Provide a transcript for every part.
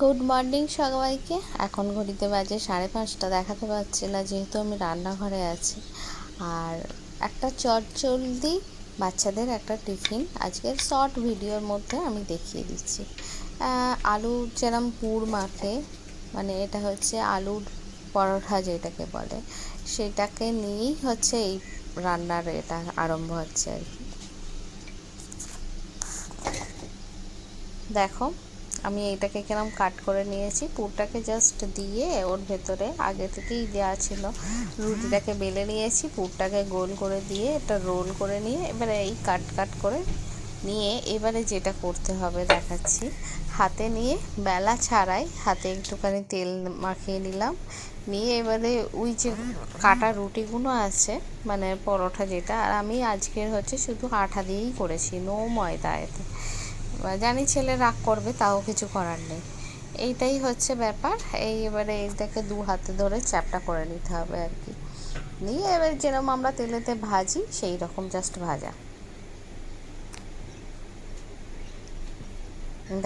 Good morning সবাইকে। এখন ঘড়িতে বাজে সাড়ে পাঁচটা। দেখাতে পারছি না যেহেতু আমি রান্নাঘরে আছি। আর একটা চটচলদি বাচ্চাদের একটা টিফিন। আজকের শর্ট ভিডিওর মধ্যে আমি দেখিয়ে দিচ্ছি। আলু যেরম পুর মাখে মানে এটা হচ্ছে আলুর পরোটা যেটাকে বলে, সেটাকে নিয়েই হচ্ছে এই রান্নার এটা আরম্ভ হচ্ছে আর কি। দেখো আমি এইটাকে কিরম কাট করে নিয়েছি, পুরটাকে জাস্ট দিয়ে ওর ভেতরে আগে থেকেই দেওয়া ছিল। রুটিটাকে বেলে নিয়েছি, পুরটাকে গোল করে দিয়ে এটা রোল করে নিয়ে এবারে এই কাট কাট করে নিয়ে এবারে যেটা করতে হবে দেখাচ্ছি। হাতে নিয়ে বেলা ছাড়াই হাতে একটুখানি তেল মাখিয়ে নিলাম। নিয়ে এবারে ওই যে কাটা রুটিগুলো আছে মানে পরোটা যেটা, আর আমি আজকের হচ্ছে শুধু আঠা দিয়েই করেছি নো ময়দা এতে। জানি ছেলে রাগ করবে, তাও কিছু করার নেই। এইটাই হচ্ছে ব্যাপার। এই এবারে এইটাকে দু হাতে ধরে চ্যাপটা করে নিতে হবে আর কি। নিয়ে এবার যেরকম আমরা তেলেতে ভাজি, সেই রকম জাস্ট ভাজা।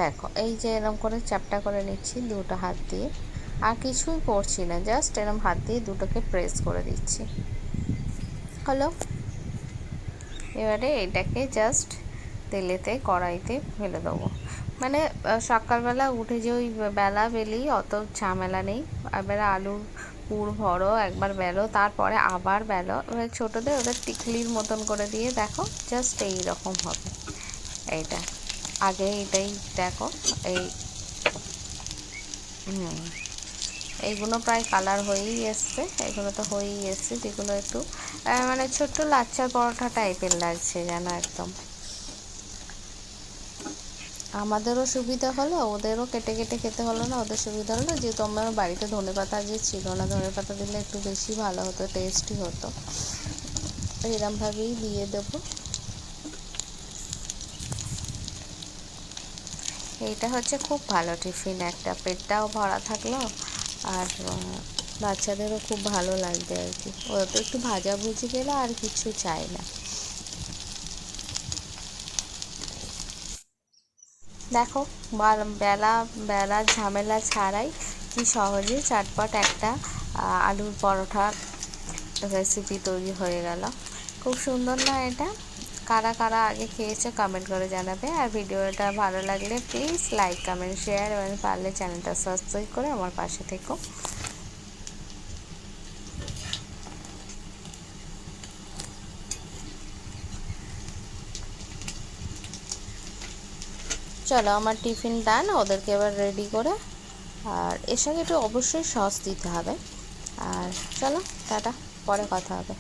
দেখো, এই যে এরকম করে চ্যাপটা করে নিচ্ছি দুটো হাত দিয়ে। আর কিছুই করছি না জাস্ট এরকম হাত দিয়ে দুটোকে প্রেস করে দিচ্ছি। হলো এবারে এটাকে জাস্ট তেলেতে, কড়াইতে ফেলে দেবো। মানে সকালবেলা উঠে যে ওই বেলা বেলি অত ঝামেলা নেই। এবার আলুর পুর ভরো, একবার বেলো, তারপরে আবার বেলো। এবার ছোটোদের ওদের টিকলির মতন করে দিয়ে দেখো জাস্ট এই রকম হবে। এইটা, আগে এইটাই দেখো, এই, হুম, এইগুলো প্রায় কালার হয়েই এসছে। এগুলো তো হয়েই এসছে, যেগুলো একটু মানে ছোট্ট লাচ্চার পরোটা টাইপের লাগছে যেন একদম। আমাদেরও সুবিধা হলো, ওদেরও কেটে কেটে খেতে হলো না, ওদের সুবিধা হলো। যেহেতু আমার বাড়িতে ধনে পাতা যে ছিল না, ধনে পাতা দিলে একটু বেশি ভালো হতো টেস্টি হতো। এরমভাবেই দিয়ে দেবো। এইটা হচ্ছে খুব ভালো টিফিন একটা, পেটটাও ভরা থাকল আর, বাচ্চাদেরও খুব ভালো লাগবে আর কি। ওরা তো একটু ভাজাভুজি গেলে আর কিছু চায় না। দেখো বেলা বেলার ঝামেলা ছাড়াই কি সহজে চাটপট একটা আলুর পরোঠা রেসিপি তৈরি হয়ে গেল। খুব সুন্দর না এটা? কারা কারা আগে খেয়েছে কমেন্ট করে জানাবে। আর ভিডিওটা ভালো লাগলে প্লিজ লাইক কমেন্ট শেয়ার এবং পারলে চ্যানেলটা সাবস্ক্রাইব করে আমার পাশে থেকো। চলো আমার টিফিন ডান, ওদেরকে এবার রেডি করে। আর এর সঙ্গে একটু অবশ্যই সস দিতে হবে। আর চলো, টাটা, পরে কথা হবে।